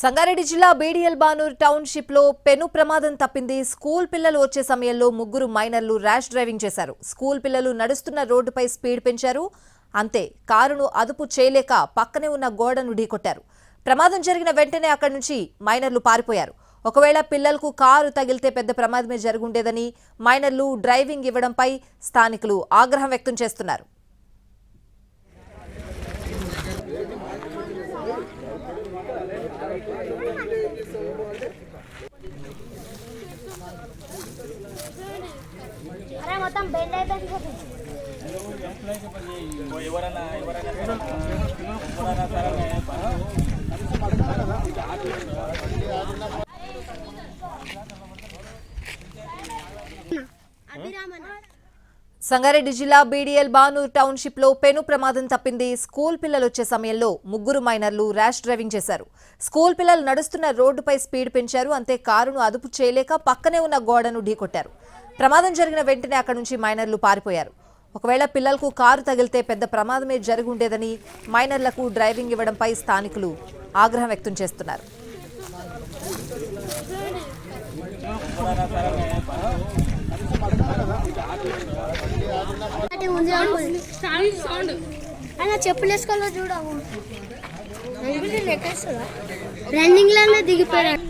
సంగారెడ్డి జిల్లా బీడిఎల్ బానూర్ టౌన్షిప్లో పెను ప్రమాదం తప్పింది. స్కూల్ పిల్లలు వచ్చే సమయంలో ముగ్గురు మైనర్లు ర్యాష్ డ్రైవింగ్ చేశారు. స్కూల్ పిల్లలు నడుస్తున్న రోడ్డుపై స్పీడ్ పెంచారు. అంతే కారును అదుపు చేయలేక పక్కనే ఉన్న గోడను ఢీకొట్టారు. ప్రమాదం జరిగిన వెంటనే అక్కడి నుంచి మైనర్లు పారిపోయారు. ఒకవేళ పిల్లలకు కారు తగిలితే పెద్ద ప్రమాదమే జరుగుండేదని మైనర్లు డ్రైవింగ్ ఇవ్వడంపై స్థానికులు ఆగ్రహం వ్యక్తం చేస్తున్నారు. అరే మొత్తం బెండ్ అయిపోయింది సంగారెడ్డి జిల్లా బీడీఎల్ బానూర్ టౌన్షిప్లో పెను ప్రమాదం తప్పింది స్కూల్ పిల్లలు వచ్చే సమయంలో ముగ్గురు మైనర్లు ర్యాష్ డ్రైవింగ్ చేశారు. స్కూల్ పిల్లలు నడుస్తున్న రోడ్డుపై స్పీడ్ పెంచారు అంతే కారును అదుపు చేయలేక పక్కనే ఉన్న గోడను ఢీకొట్టారు. ప్రమాదం జరిగిన వెంటనే అక్కడి నుంచి మైనర్లు పారిపోయారు. ఒకవేళ పిల్లలకు కారు తగిలితే పెద్ద ప్రమాదమే జరుగుండేదని మైనర్లకు డ్రైవింగ్ ఇవ్వడంపై స్థానికులు ఆగ్రహం వ్యక్తం చేస్తున్నారు. చెప్పులేసుకోవాలో చూడవు రన్నింగ్ దిగిపోయాడు.